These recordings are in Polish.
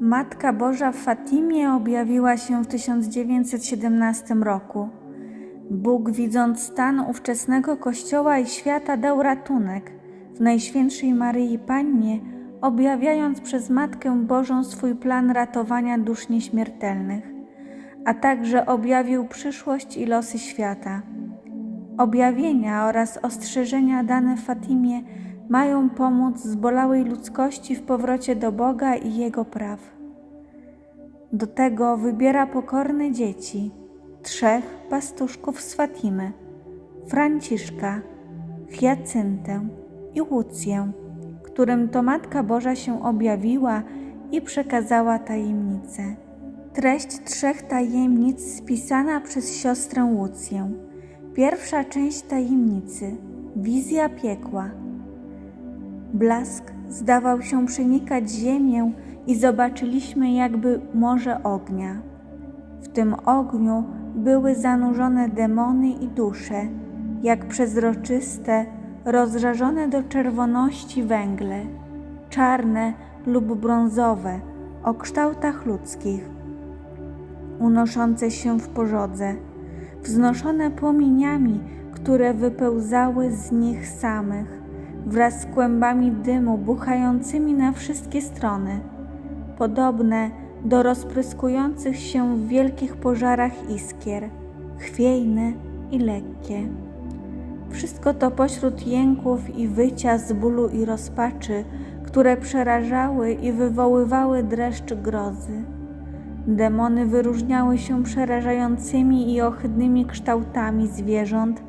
Matka Boża w Fatimie objawiła się w 1917 roku. Bóg, widząc stan ówczesnego Kościoła i świata, dał ratunek w Najświętszej Maryi Pannie, objawiając przez Matkę Bożą swój plan ratowania dusz nieśmiertelnych, a także objawił przyszłość i losy świata. Objawienia oraz ostrzeżenia dane Fatimie mają pomóc zbolałej ludzkości w powrocie do Boga i Jego praw. Do tego wybiera pokorne dzieci, trzech pastuszków z Fatimy, Franciszka, Hyacyntę i Łucję, którym to Matka Boża się objawiła i przekazała tajemnicę. Treść trzech tajemnic spisana przez siostrę Łucję. Pierwsza część tajemnicy wizja piekła. Blask zdawał się przenikać ziemię i zobaczyliśmy jakby morze ognia. W tym ogniu były zanurzone demony i dusze, jak przezroczyste, rozżarzone do czerwoności węgle, czarne lub brązowe, o kształtach ludzkich, unoszące się w pożodze, wznoszone płomieniami, które wypełzały z nich samych, wraz z kłębami dymu buchającymi na wszystkie strony, podobne do rozpryskujących się w wielkich pożarach iskier, chwiejne i lekkie. Wszystko to pośród jęków i wycia z bólu i rozpaczy, które przerażały i wywoływały dreszcz grozy. Demony wyróżniały się przerażającymi i ohydnymi kształtami zwierząt,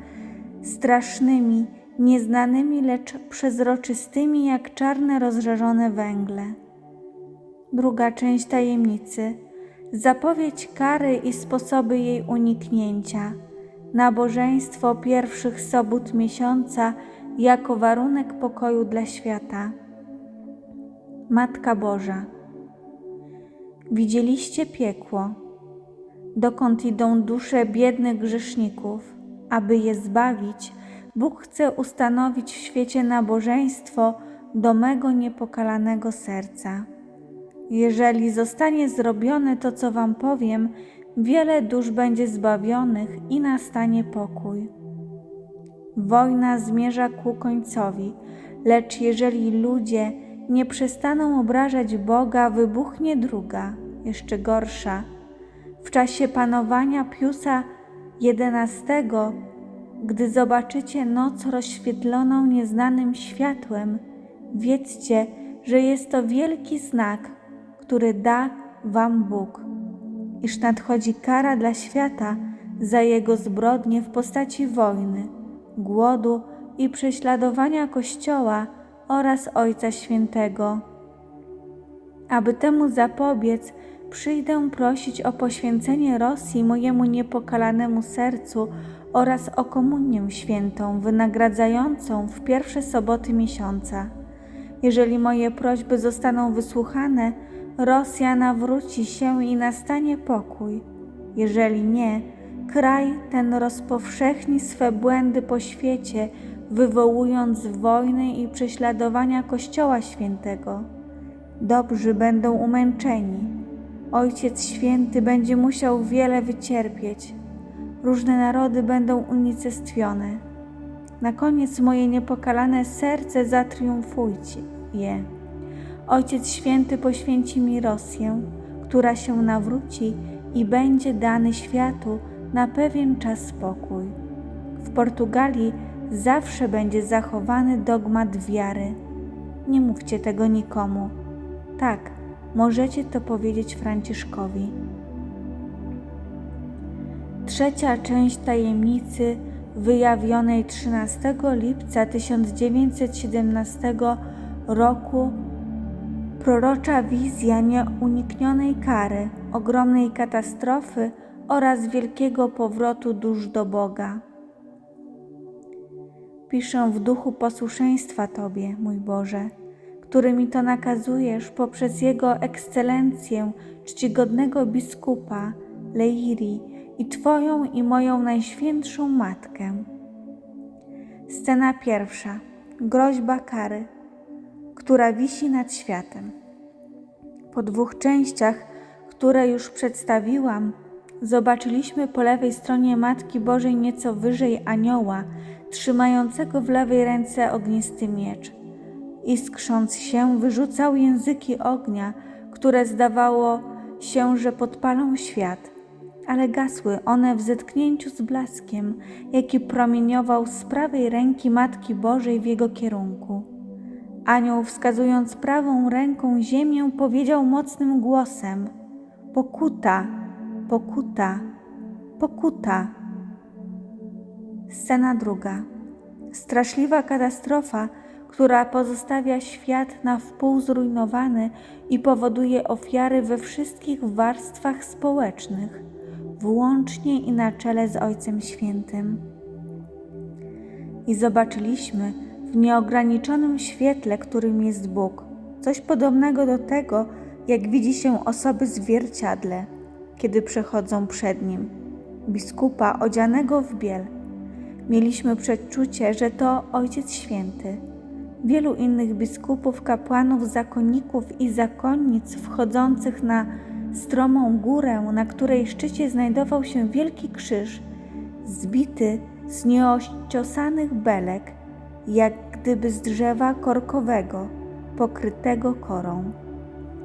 strasznymi, nieznanymi, lecz przezroczystymi jak czarne rozżarzone węgle. Druga część tajemnicy zapowiedź kary i sposoby jej uniknięcia, nabożeństwo pierwszych sobót miesiąca jako warunek pokoju dla świata. Matka Boża. Widzieliście piekło, dokąd idą dusze biednych grzeszników, aby je zbawić. Bóg chce ustanowić w świecie nabożeństwo do mego niepokalanego serca. Jeżeli zostanie zrobione to, co Wam powiem, wiele dusz będzie zbawionych i nastanie pokój. Wojna zmierza ku końcowi, lecz jeżeli ludzie nie przestaną obrażać Boga, wybuchnie druga, jeszcze gorsza. W czasie panowania Piusa XI, gdy zobaczycie noc rozświetloną nieznanym światłem, wiedzcie, że jest to wielki znak, który da Wam Bóg, iż nadchodzi kara dla świata za jego zbrodnie w postaci wojny, głodu i prześladowania Kościoła oraz Ojca Świętego. Aby temu zapobiec, przyjdę prosić o poświęcenie Rosji mojemu niepokalanemu sercu oraz o komunię świętą, wynagradzającą w pierwsze soboty miesiąca. Jeżeli moje prośby zostaną wysłuchane, Rosja nawróci się i nastanie pokój. Jeżeli nie, kraj ten rozpowszechni swe błędy po świecie, wywołując wojny i prześladowania Kościoła Świętego. Dobrzy będą umęczeni. Ojciec Święty będzie musiał wiele wycierpieć. Różne narody będą unicestwione. Na koniec moje niepokalane serce zatriumfujcie je. Ojciec Święty poświęci mi Rosję, która się nawróci i będzie dany światu na pewien czas spokój. W Portugalii zawsze będzie zachowany dogmat wiary. Nie mówcie tego nikomu. Tak, możecie to powiedzieć Franciszkowi. Trzecia część tajemnicy wyjawionej 13 lipca 1917 roku prorocza wizja nieuniknionej kary, ogromnej katastrofy oraz wielkiego powrotu dusz do Boga. Piszę w duchu posłuszeństwa Tobie, mój Boże, który mi to nakazujesz poprzez Jego ekscelencję, czcigodnego biskupa, Leiri i Twoją i moją najświętszą Matkę. Scena pierwsza. Groźba kary, która wisi nad światem. Po dwóch częściach, które już przedstawiłam, zobaczyliśmy po lewej stronie Matki Bożej nieco wyżej anioła, trzymającego w lewej ręce ognisty miecz. Iskrząc się, wyrzucał języki ognia, które zdawało się, że podpalą świat, ale gasły one w zetknięciu z blaskiem, jaki promieniował z prawej ręki Matki Bożej w jego kierunku. Anioł, wskazując prawą ręką ziemię, powiedział mocnym głosem: Pokuta, pokuta, pokuta. Scena druga. Straszliwa katastrofa, która pozostawia świat na wpół zrujnowany i powoduje ofiary we wszystkich warstwach społecznych, włącznie i na czele z Ojcem Świętym. I zobaczyliśmy w nieograniczonym świetle, którym jest Bóg, coś podobnego do tego, jak widzi się osoby w zwierciadle, kiedy przechodzą przed nim. Biskupa odzianego w biel. Mieliśmy przeczucie, że to Ojciec Święty. Wielu innych biskupów, kapłanów, zakonników i zakonnic wchodzących na stromą górę, na której szczycie znajdował się wielki krzyż, zbity z nieociosanych belek, jak gdyby z drzewa korkowego, pokrytego korą.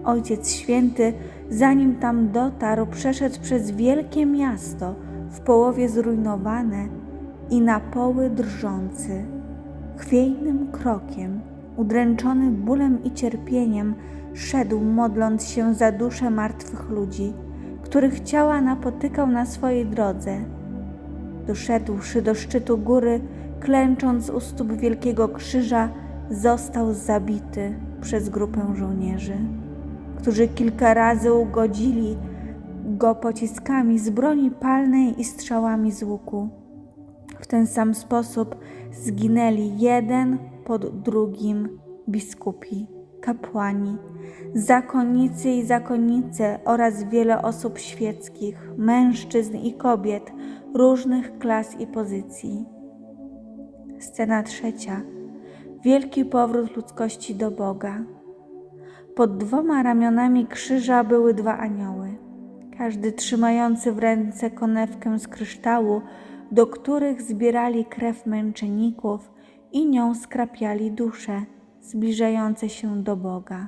Ojciec Święty, zanim tam dotarł, przeszedł przez wielkie miasto, w połowie zrujnowane i na poły drżący. Chwiejnym krokiem, udręczony bólem i cierpieniem, szedł, modląc się za dusze martwych ludzi, których ciała napotykał na swojej drodze. Doszedłszy do szczytu góry, klęcząc u stóp wielkiego krzyża, został zabity przez grupę żołnierzy, którzy kilka razy ugodzili go pociskami z broni palnej i strzałami z łuku. W ten sam sposób zginęli jeden pod drugim biskupi, kapłani, zakonnicy i zakonnice oraz wiele osób świeckich, mężczyzn i kobiet różnych klas i pozycji. Scena trzecia. Wielki powrót ludzkości do Boga. Pod dwoma ramionami krzyża były dwa anioły, każdy trzymający w ręce konewkę z kryształu, do których zbierali krew męczenników i nią skrapiali dusze zbliżające się do Boga.